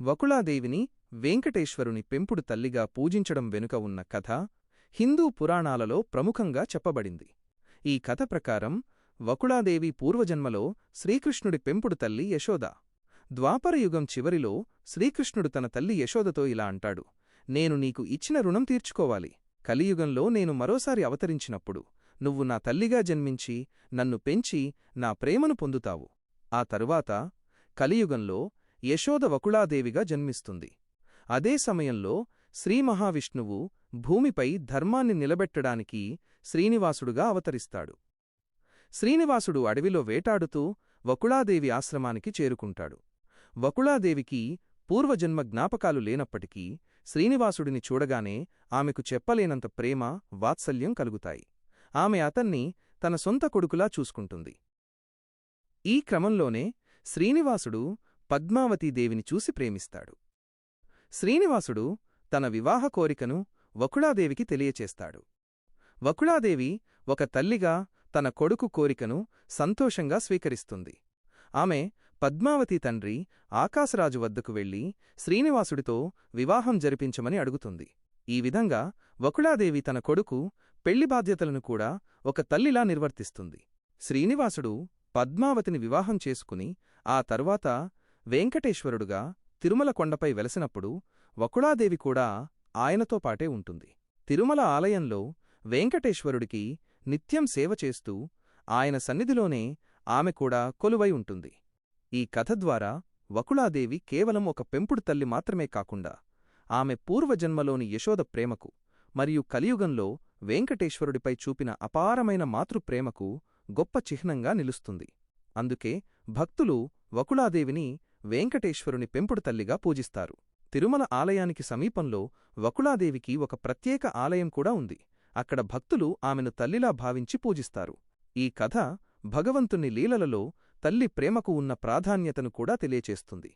వకుళాదేవిని వెంకటేశ్వరుని పెంపుడు తల్లిగా పూజించడం వెనుక ఉన్న కథ హిందూ పురాణాలలో ప్రముఖంగా చెప్పబడింది. ఈ కథ ప్రకారం వకుళాదేవి పూర్వజన్మలో శ్రీకృష్ణుడి పెంపుడు తల్లి యశోద. ద్వాపరయుగం చివరిలో శ్రీకృష్ణుడు తన తల్లి యశోదతో ఇలా అంటాడు నేను నీకు ఇచ్చిన రుణం తీర్చుకోవాలి. కలియుగంలో నేను మరోసారి అవతరించినప్పుడు నువ్వు నా తల్లిగా జన్మించి నన్ను పెంచి నా ప్రేమను పొందుతావు. ఆ తరువాత కలియుగంలో యశోద వకుళాదేవిగా జన్మిస్తుంది. అదే సమయంలో శ్రీమహావిష్ణువు భూమిపై ధర్మాన్ని నిలబెట్టడానికి శ్రీనివాసుడుగా అవతరిస్తాడు. శ్రీనివాసుడు అడవిలో వేటాడుతూ వకుళాదేవి ఆశ్రమానికి చేరుకుంటాడు. వకుళాదేవికి పూర్వజన్మ జ్ఞాపకాలు లేనప్పటికీ శ్రీనివాసుడిని చూడగానే ఆమెకు చెప్పలేనంత ప్రేమ వాత్సల్యం కలుగుతాయి. ఆమె అతన్ని తన సొంత కొడుకులా చూసుకుంటుంది. ఈ క్రమంలోనే శ్రీనివాసుడు పద్మావతీదేవిని చూసి ప్రేమిస్తాడు. శ్రీనివాసుడు తన వివాహ కోరికను వకుళాదేవికి తెలియచేస్తాడు. వకుళాదేవి ఒక తల్లిగా తన కొడుకు కోరికను సంతోషంగా స్వీకరిస్తుంది. ఆమె పద్మావతి తండ్రి ఆకాశరాజు వద్దకు వెళ్ళి శ్రీనివాసుడితో వివాహం జరిపించమని అడుగుతుంది. ఈ విధంగా వకుళాదేవి తన కొడుకు పెళ్ళి బాధ్యతలను కూడా ఒక తల్లిలా నిర్వర్తిస్తుంది. శ్రీనివాసుడు పద్మావతిని వివాహం చేసుకుని ఆ తరువాత వెంకటేశ్వరుడుగా తిరుమల కొండపై వెలసినప్పుడు వకుళాదేవి కూడా ఆయనతో పాటే ఉంటుంది. తిరుమల ఆలయంలో వెంకటేశ్వరుడికి నిత్యం సేవ చేస్తూ ఆయన సన్నిధిలోనే ఆమె కూడా కొలువై ఉంటుంది. ఈ కథ ద్వారా వకుళాదేవి కేవలం ఒక పెంపుడు తల్లి మాత్రమే కాకుండా ఆమె పూర్వజన్మలోని యశోద ప్రేమకు మరియు కలియుగంలో వెంకటేశ్వరుడిపై చూపిన అపారమైన మాతృప్రేమకు గొప్ప చిహ్నంగా నిలుస్తుంది. అందుకే భక్తులు వకుళాదేవిని వెంకటేశ్వరుని పెంపుడు తల్లిగా పూజిస్తారు. తిరుమల ఆలయానికి సమీపంలో వకుళాదేవికి ఒక ప్రత్యేక ఆలయం కూడా ఉంది. అక్కడ భక్తులు ఆమెను తల్లిలా భావించి పూజిస్తారు. ఈ కథ భగవంతుని లీలలలో తల్లి ప్రేమకు ఉన్న ప్రాధాన్యతను కూడా తెలియచేస్తుంది.